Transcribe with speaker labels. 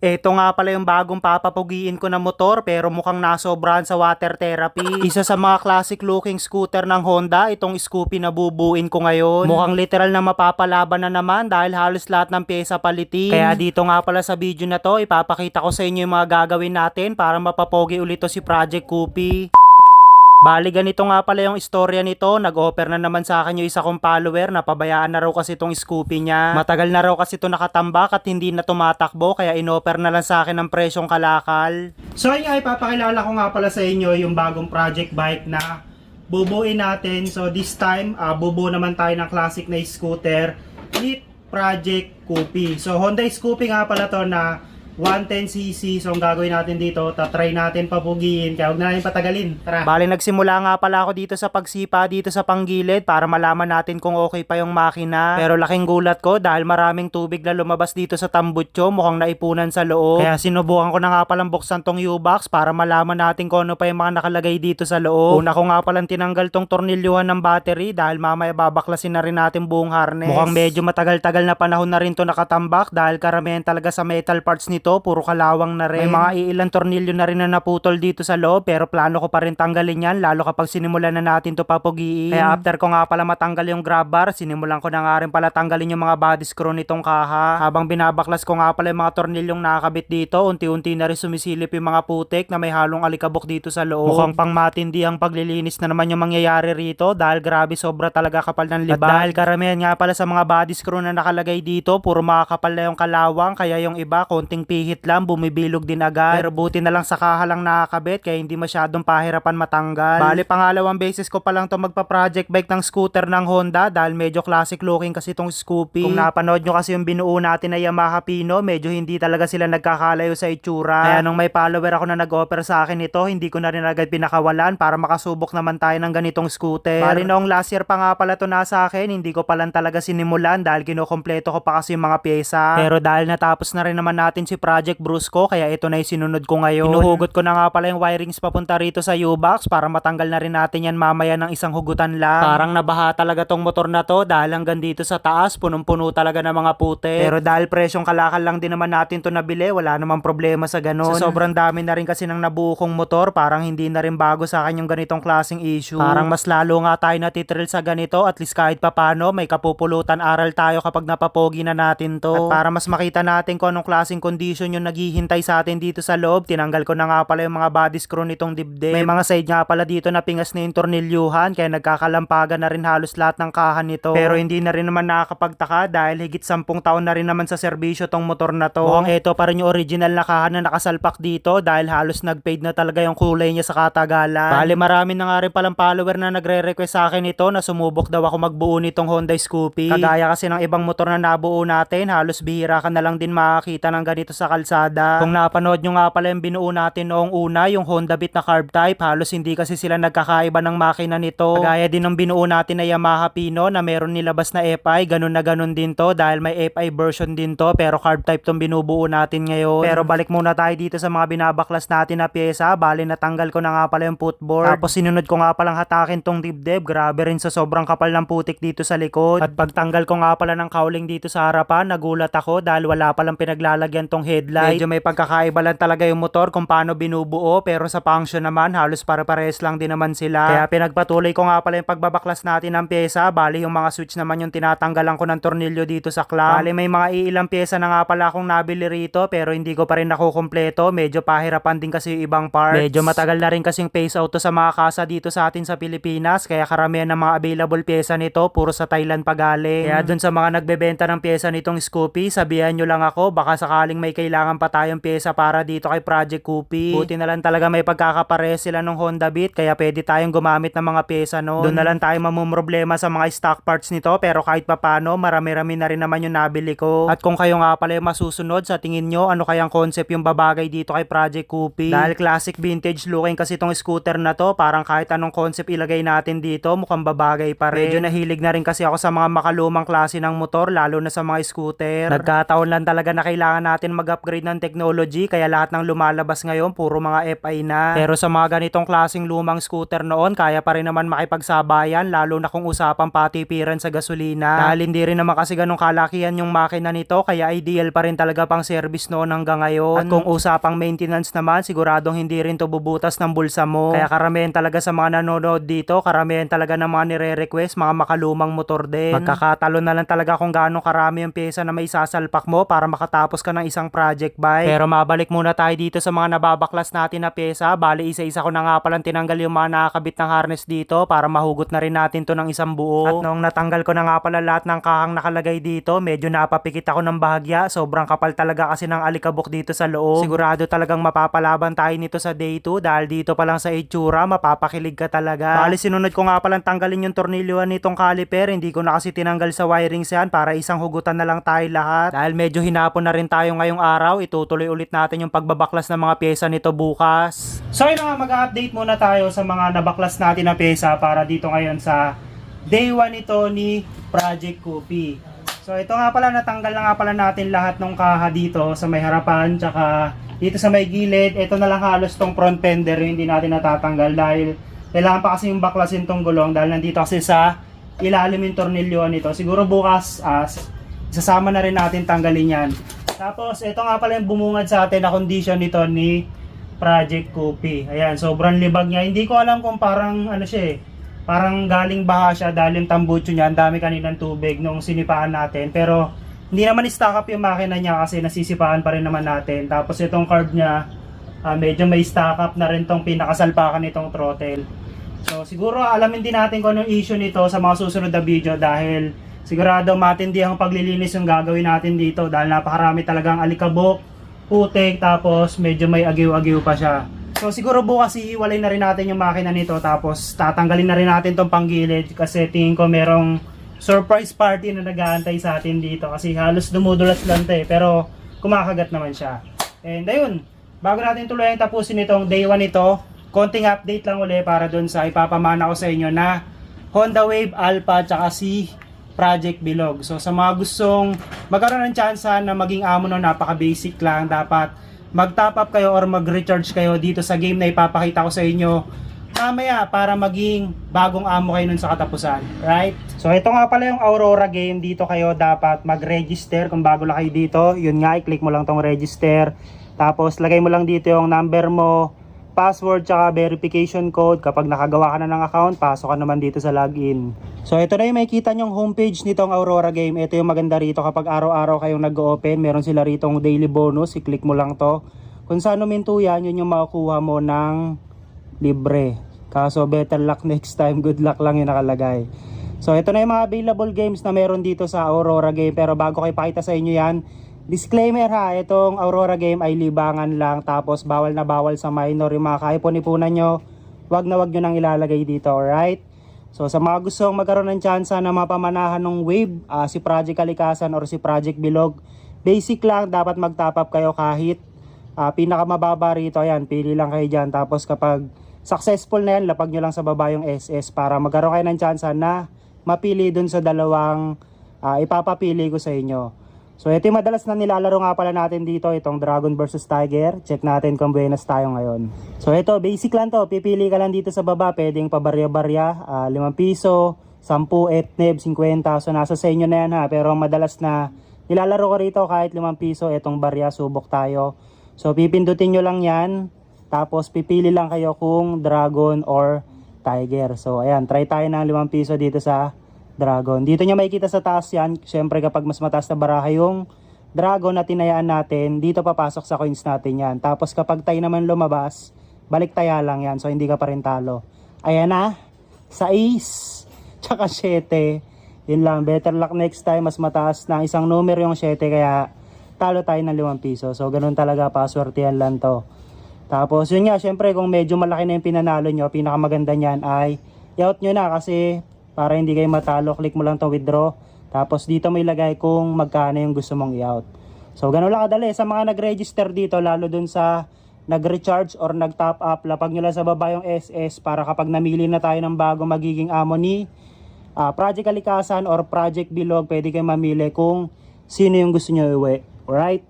Speaker 1: Ito nga pala yung bagong papapugiin ko na motor pero mukhang nasobrahan sa water therapy. Isa sa mga classic looking scooter ng Honda, itong Scoopy na bubuin ko ngayon. Mukhang literal na mapapalaban na naman dahil halos lahat ng pyesa palitin. Kaya dito nga pala sa video na to, ipapakita ko sa inyo yung mga gagawin natin para mapapogi ulit to si Project Coopy. Bali, ganito nga pala yung istorya nito. Nag-offer na naman sa akin yung isa kong follower na pabayaan na raw kasi itong Scoopy niya. Matagal na raw kasi ito nakatambak at hindi na tumatakbo kaya in-offer na lang sa akin ng presyong kalakal. So yun nga, ipapakilala ko nga pala sa inyo yung bagong project bike na bubuin natin. So this time, uh, bubuo naman tayo ng classic na scooter with Project Coopy. So Honda Scoopy nga pala to na 110cc. So ang gagawin natin dito, tatry natin papugiin. Kaya huwag na natin patagalin. Tara. Bali nagsimula nga pala ako dito sa pagsipa dito sa panggilid para malaman natin kung okay pa yung makina. Pero laking gulat ko dahil maraming tubig na lumabas dito sa tambutso. Mukhang naipunan sa loob. Kaya sinubukan ko na nga palang buksan tong U-box para malaman natin kung ano pa yung mga nakalagay dito sa loob. Una ko nga palang tinanggal tong tornilyuhan ng battery dahil mamaya babaklasin na rin natin buong harness. Mukhang medyo matagal-tagal na panahon na rin to nakatambak dahil karamihan talaga sa metal parts nito puro kalawang na rin. May mga iilang tornilyo na rin na naputol dito sa loob pero plano ko pa rin tanggalin yan lalo kapag sinimulan na natin to papugiin. Kaya after ko nga pala matanggal yung grab bar, sinimulan ko na nga rin pala tanggalin yung mga body screw nitong kaha. Habang binabaklas ko nga pala yung mga tornilyong nakakabit dito, unti-unti na rin sumisilip yung mga putik na may halong alikabok dito sa loob. Mukhang pang matindi ang paglilinis na naman yung mangyayari rito dahil grabe sobra talaga kapal ng liba. At dahil karamihan nga pala sa mga body screw na nakalagay dito, puro makakapal na yung kalawang kaya yung iba konting pihit lang, bumibilog din agad. Pero buti na lang sa kaha lang nakakabit kaya hindi masyadong pahirapan matanggal. Bali pangalawang beses ko pa lang to magpa-project bike ng scooter ng Honda dahil medyo classic looking kasi itong Scoopy. Kung napanood nyo kasi yung binuo natin na Yamaha Pino, medyo hindi talaga sila nagkakalayo sa itsura. Kaya nung may follower ako na nag-offer sa akin ito, hindi ko na rin agad pinakawalan para makasubok naman tayo ng ganitong scooter. Bali noong last year pa nga pala to nasa akin, hindi ko pa lang talaga sinimulan dahil kinukompleto ko pa kasi yung mga pyesa. Pero dahil natapos na rin naman natin si Project Brusco, kaya ito na yung sinunod ko ngayon. Inuhugot ko na nga pala yung wirings papunta rito sa U-Box para matanggal na rin natin yan mamaya ng isang hugutan lang. Parang nabaha talaga tong motor na to dahil hanggang dito sa taas, punong-puno talaga ng mga pute. Pero dahil presyong kalakal lang din naman natin to nabili, wala namang problema sa ganun. Sa sobrang dami na rin kasi ng nabuo kong motor, parang hindi na rin bago sa akin yung ganitong klaseng issue. Parang mas lalo nga tayo natitrill sa ganito, at least kahit papano, may kapupulutan aral tayo kapag napapogi na natin to. At para mas makita natin kung anong klaseng condition yung naghihintay sa atin dito sa loob, tinanggal ko na nga pala yung mga body screw nitong dibdib. May mga side nga pala dito na pingas na yung tornilyuhan, kaya nagkakalampagan na rin halos lahat ng kahan nito. Pero hindi na rin naman nakakapagtaka dahil higit 10 taon na rin naman sa serbisyo tong motor na to. Mukhang ito pa rin yung original na kahan na nakasalpak dito dahil halos nag-fade na talaga yung kulay niya sa katagalan. Bali marami na nga rin palang follower na nagre-request sa akin ito na sumubok daw ako magbuo nitong Honda Scoopy. Kagaya kasi ng ibang motor na nabuo natin, halos bihira ka na lang din makakita ng ganito kalsada. Kung napanood nyo nga pala yung binuo natin noong una, yung Honda Beat na carb type, halos hindi kasi sila nagkakaiba ng makina nito. Kagaya din ng binuo natin na Yamaha Pino na meron nilabas na FI, ganun na ganun din to dahil may FI version din to pero carb type tong binubuo natin ngayon. Pero balik muna tayo dito sa mga binabaklas natin na pyesa, bali natanggal ko na nga pala yung footboard. Tapos sinunod ko nga palang hatakin tong dibdib, grabe rin sa sobrang kapal ng putik dito sa likod. At pagtanggal ko nga pala ng cowling dito sa harapan, nagulat ako dahil wala palang pinaglalagyan tong headlight. Medyo may pagkakaiba lang talaga yung motor kung paano binubuo pero sa function naman halos pare-pares lang din naman sila. Kaya pinagpatuloy ko nga pala yung pagbabaklas natin ng pyesa, bali yung mga switch naman yung tinatanggalan ko ng tornilyo dito sa clamp. Bali may mga iilang pyesa na nga pala akong nabili rito pero hindi ko pa rin nakukumpleto. Medyo pahirapan din kasi yung ibang parts. Medyo matagal na rin kasing phase out to sa mga kasa dito sa atin sa Pilipinas kaya karamihan ng mga available pyesa nito puro sa Thailand pa galing. Kaya dun sa mga nagbebenta ng pyesa nitong Scoopy, sabihan nyo lang ako baka sakaling may kailangan pa tayong pyesa para dito kay Project Coopy. Buti na lang talaga may pagkakapare sila ng Honda Beat kaya pwede tayong gumamit ng mga pyesa noon. Doon na lang tayo mamumroblema sa mga stock parts nito pero kahit papano marami-rami na rin naman yung nabili ko. At kung kayo nga pala yung masusunod sa tingin nyo ano kayang concept yung babagay dito kay Project Coopy. Dahil classic vintage looking kasi itong scooter na to parang kahit anong concept ilagay natin dito mukhang babagay pa rin. Medyo nahilig na rin kasi ako sa mga makalumang klase ng motor lalo na sa mga scooter. Nagkataon lang talaga na kailangan natin mag
Speaker 2: nag-upgrade ng technology kaya lahat ng lumalabas ngayon puro mga FI na. Pero sa mga ganitong klaseng lumang scooter noon, kaya pa rin naman makipagsabayan lalo na kung usapang patipiran sa gasolina. Dahil hindi rin naman kasi ganong kalakihan yung makina nito kaya ideal pa rin talaga pang service noon hanggang ngayon. At kung usapang maintenance naman, siguradong hindi rin to bubutas ng bulsa mo. Kaya karamihan talaga sa mga nanonood dito, karamihan talaga ng mga nire-request, mga makalumang motor din. Magkakatalo na lang talaga kung gaano karami yung pyesa na may sasalpak mo para makatapos ka ng isang project bike. Pero mabalik muna tayo dito sa mga nababaklas natin na pyesa. Bali isa-isa ko na nga palang tinanggal yung mga nakakabit ng harness dito para mahugot na rin natin to ng isang buo. At nung natanggal ko na nga pala lahat ng kahang nakalagay dito, medyo napapikit ako ng bahagya. Sobrang kapal talaga kasi ng alikabok dito sa loob. Sigurado talagang mapapalaban tayo nito sa day 2 dahil dito pa lang sa itsura, mapapakilig ka talaga. Bali sinunod ko nga palang tanggalin yung tornilyoan nitong caliper. Hindi ko na kasi tinanggal sa wirings yan para isang hugutan na lang tayo lahat. Dahil medyo hinapon na rin tayo ngayong araw, itutuloy ulit natin yung pagbabaklas ng mga pyesa nito bukas. So yun nga, mag-update muna tayo sa mga nabaklas natin na pyesa para dito ngayon sa day 1 ito ni Project Kopi. So ito nga pala, natanggal na nga pala natin lahat ng kaha dito sa may harapan, tsaka dito sa may gilid. Ito na lang halos tong front fender hindi natin natatanggal dahil kailangan pa kasi yung baklasin tong gulong dahil nandito kasi sa ilalim yung tornilyo nito. Siguro bukas, as isasama na rin natin tanggalin yan. Tapos ito nga pala yung bumungad sa atin na condition nito ni Project Kopi. Ayan, sobrang libag niya. Hindi ko alam kung parang ano siya eh. Parang galing baha siya dahil yung tambucho niya, ang dami kaninang tubig nung sinipaan natin. Pero hindi naman stock up yung makina niya kasi nasisipaan pa rin naman natin. Tapos itong carb niya, ah, medyo may stock up na rin tong pinakasalpakan nitong throttle. So siguro alamin din natin kung anong issue nito sa mga susunod na video dahil sigurado matindi ang paglilinis yung gagawin natin dito dahil napakarami talagang alikabok, putik, tapos medyo may agiw-agiw pa siya. So siguro bukas iiwalay na rin natin yung makina nito tapos tatanggalin na rin natin tong panggilid kasi tingin ko merong surprise party na nag-aantay sa atin dito kasi halos dumudulas lang eh pero kumakagat naman siya. And ayun, bago natin tuloy tapusin itong day 1 ito, konting update lang uli para doon sa ipapamana ko sa inyo na Honda Wave Alpha tsaka si Project Bilog. So sa mga gustong magkaroon ng chance na maging amo no napaka-basic lang, dapat mag-top up kayo or mag-recharge kayo dito sa game na ipapakita ko sa inyo mamaya para maging bagong amo kayo nun sa katapusan. Right? So ito nga pala yung Aurora game. Dito kayo dapat mag-register kung bago lang kayo dito. Yun nga, i-click mo lang tong register. Tapos lagay mo lang dito yung number mo, password tsaka verification code. Kapag nakagawa ka na ng account, pasok ka naman dito sa login. So ito na yung makikita nyong homepage nitong Aurora game. Ito yung maganda rito kapag araw-araw kayong nag-open. Meron sila rito daily bonus. I-click mo lang to. Kung saan uminto yan, yun yung makukuha mo ng libre. Kaso better luck next time. Good luck lang yung nakalagay. So ito na yung mga available games na meron dito sa Aurora game. Pero bago ko ipakita sa inyo yan, disclaimer ha, itong Aurora game ay libangan lang. Tapos bawal na bawal sa minor. Yung mga kaipon-ipunan nyo, wag na wag nyo nang ilalagay dito. Alright? So sa mga gustong magkaroon ng tsansa na mapamanahan ng wave, ah, si Project Kalikasan or si Project Bilog, basic lang, dapat mag-top up kayo kahit ah, pinakamababa rito. Ayan, pili lang kayo dyan. Tapos kapag successful na yan, lapag nyo lang sa baba yung SS para magkaroon kayo ng tsansa na mapili dun sa dalawang ah, ipapapili ko sa inyo. So ito yung madalas na nilalaro nga pala natin dito, itong Dragon versus Tiger. Check natin kung buenas tayo ngayon. So ito, basic lang to. Pipili ka lang dito sa baba, pwedeng pabarya-barya, ah, 5 piso, 10, etneb, 50. So nasa sa inyo na yan ha. Pero madalas na nilalaro ko rito kahit 5 piso, itong barya, subok tayo. So pipindutin nyo lang yan. Tapos pipili lang kayo kung Dragon or Tiger. So ayan, try tayo ng 5 piso dito sa Dragon. Dito nyo makikita sa taas yan. Siyempre kapag mas mataas na baraha yung Dragon na tinayaan natin, dito papasok sa coins natin yan. Tapos kapag tayo naman lumabas, balik taya lang yan. So hindi ka pa rin talo. Ayan na. 6. Tsaka 7. Yun lang. Better luck next time. Mas mataas na isang numero yung 7. Kaya talo tayo ng 5 piso. So ganun talaga. Paswertihan lang to. Tapos yun nga. Syempre kung medyo malaki na yung pinanalo nyo, pinakamaganda niyan ay i-out nyo na kasi para hindi kayo matalo, click mo lang to withdraw. Tapos dito mo ilagay kung magkano yung gusto mong i-out. So ganun lang kadali. Sa mga nag-register dito, lalo dun sa nag-recharge or nag-top up, lapag nyo lang sa baba yung SS para kapag namili na tayo ng bago magiging amo ni ah, Project Kalikasan or Project Bilog, pwede kayo mamili kung sino yung gusto nyo iwi. Alright?